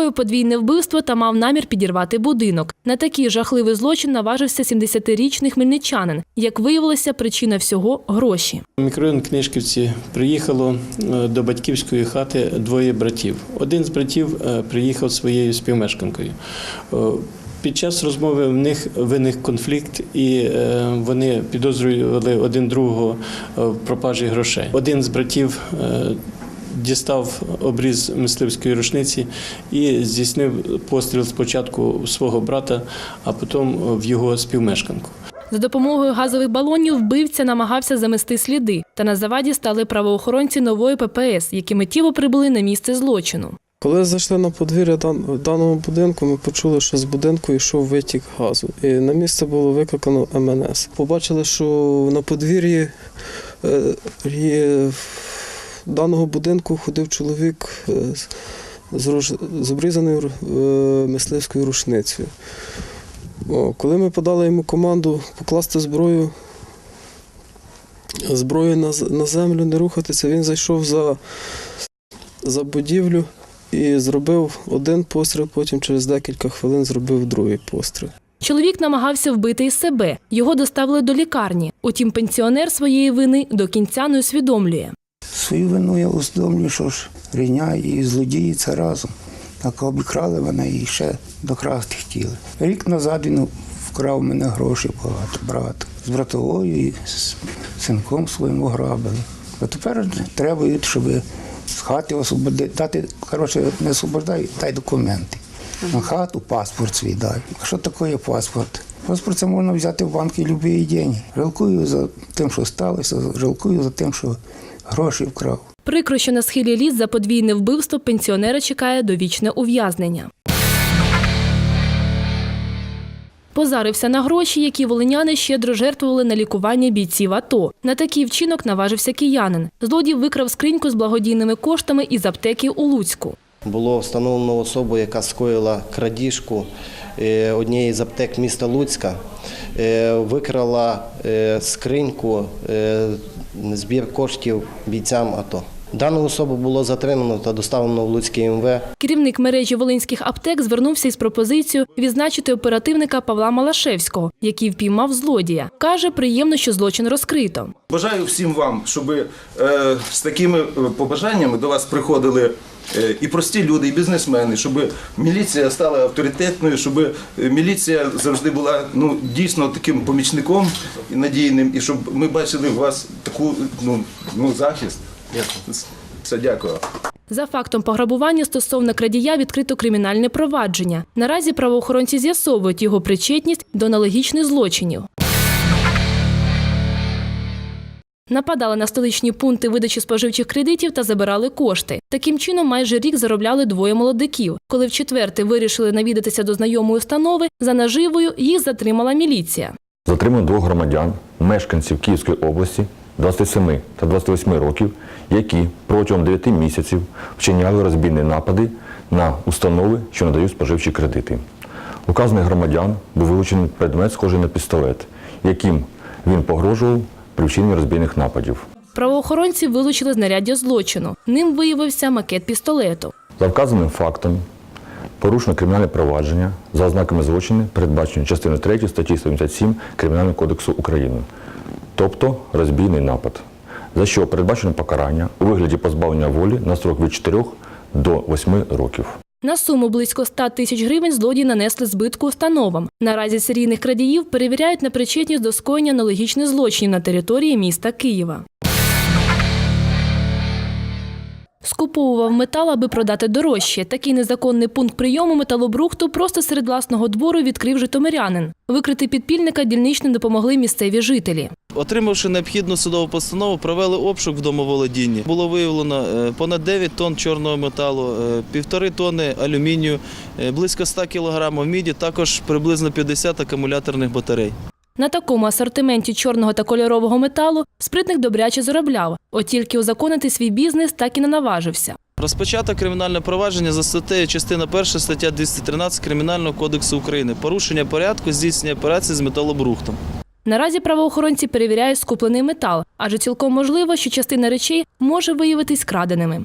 Скоїв подвійне вбивство та мав намір підірвати будинок. На такий жахливий злочин наважився 70-річний хмельничанин. Як виявилося, причина всього гроші. У мікрорайон Книжківці приїхало е, до батьківської хати двоє братів. Один з братів е, приїхав своєю співмешканкою. Е, Під час розмови в них виник конфлікт, і вони підозрювали один другого в пропажі грошей. Один з братів дістав обріз мисливської рушниці і здійснив постріл спочатку в свого брата, а потім в його співмешканку. За допомогою газових балонів вбивця намагався замести сліди, та на заваді стали правоохоронці нової ППС, які миттєво прибули на місце злочину. Коли зайшли на подвір'я даного будинку, ми почули, що з будинку йшов витік газу. І на місце було викликано МНС. Побачили, що на подвір'ї е, є- даного будинку ходив чоловік е, з обрізаною е, мисливською рушницею. О, коли ми подали йому команду покласти зброю, зброю на, на землю, не рухатися, він зайшов за, за будівлю і зробив один постріл, потім через декілька хвилин зробив другий постріл. Чоловік намагався вбити і себе. Його доставили до лікарні. Утім, пенсіонер своєї вини до кінця не усвідомлює. Свою вину я усвідомлюю, що ж рівня і злодії це разом. Так обікрали мене і ще докрасти хотіли. Рік назад він вкрав мене гроші багато, брат. З братовою і з синком своїм ограбили. А тепер требують, щоб з хати освободити, дати, коротше, не освобождай, дай документи. На хату паспорт свій дай. А що таке паспорт? Паспорт це можна взяти в банки будь-які день. Жалкую за тим, що сталося, жалкую за тим, що гроші вкрав. Прикро, що на схилі ліс за подвійне вбивство пенсіонера чекає довічне ув'язнення. Позарився на гроші, які волиняни щедро жертвували на лікування бійців АТО. На такий вчинок наважився киянин. Злодій викрав скриньку з благодійними коштами із аптеки у Луцьку. Було встановлено особу, яка скоїла крадіжку е, однієї з аптек міста Луцька, Е, викрала е, скриньку збір коштів бійцям АТО. Дану особу було затримано та доставлено в Луцький МВ. Керівник мережі волинських аптек звернувся із пропозицією відзначити оперативника Павла Малашевського, який впіймав злодія. Каже, приємно, що злочин розкрито. Бажаю всім вам, щоб е, з такими е, побажаннями до вас приходили е, і прості люди, і бізнесмени, щоб міліція стала авторитетною, щоб міліція завжди була ну, дійсно таким помічником і надійним, і щоб ми бачили в вас таку ну, ну, захист. Все, дякую. За фактом пограбування стосовно крадія відкрито кримінальне провадження. Наразі правоохоронці з'ясовують його причетність до аналогічних злочинів. Нападали на столичні пункти видачі споживчих кредитів та забирали кошти. Таким чином, майже рік заробляли двоє молодиків. Коли в четверте вирішили навідатися до знайомої установи, за наживою їх затримала міліція. Затримано двох громадян, мешканців Київської області 27 та 28 років, які протягом 9 місяців вчиняли розбійні напади на установи, що надають споживчі кредити. Указаних громадян був вилучений предмет, схожий на пістолет, яким він погрожував при вчиненні розбійних нападів. Правоохоронці вилучили знаряддя злочину. Ним виявився макет пістолету. За вказаним фактом порушено кримінальне провадження за ознаками злочину, передбачено частиною 3 статті 177 Кримінального кодексу України, тобто розбійний напад, за що передбачено покарання у вигляді позбавлення волі на строк від 4 до 8 років. На суму близько 100 тисяч гривень злодії нанесли збитку установам. Наразі серійних крадіїв перевіряють на причетність до скоєння аналогічних злочинів на території міста Києва. Скуповував метал, аби продати дорожче. Такий незаконний пункт прийому металобрухту просто серед власного двору відкрив житомирянин. Викрити підпільника дільничним допомогли місцеві жителі. Отримавши необхідну судову постанову, провели обшук в домоволодінні. Було виявлено е, понад 9 тонн чорного металу, е, півтори тонни алюмінію, е, близько 100 кілограмів міді, також приблизно 50 акумуляторних батарей. На такому асортименті чорного та кольорового металу спритник добряче заробляв, от тільки узаконити свій бізнес так і не наважився. Розпочато кримінальне провадження за статтею частина 1 стаття 213 Кримінального кодексу України. Порушення порядку здійснення операцій з металобрухтом. Наразі правоохоронці перевіряють скуплений метал, адже цілком можливо, що частина речей може виявитись краденими.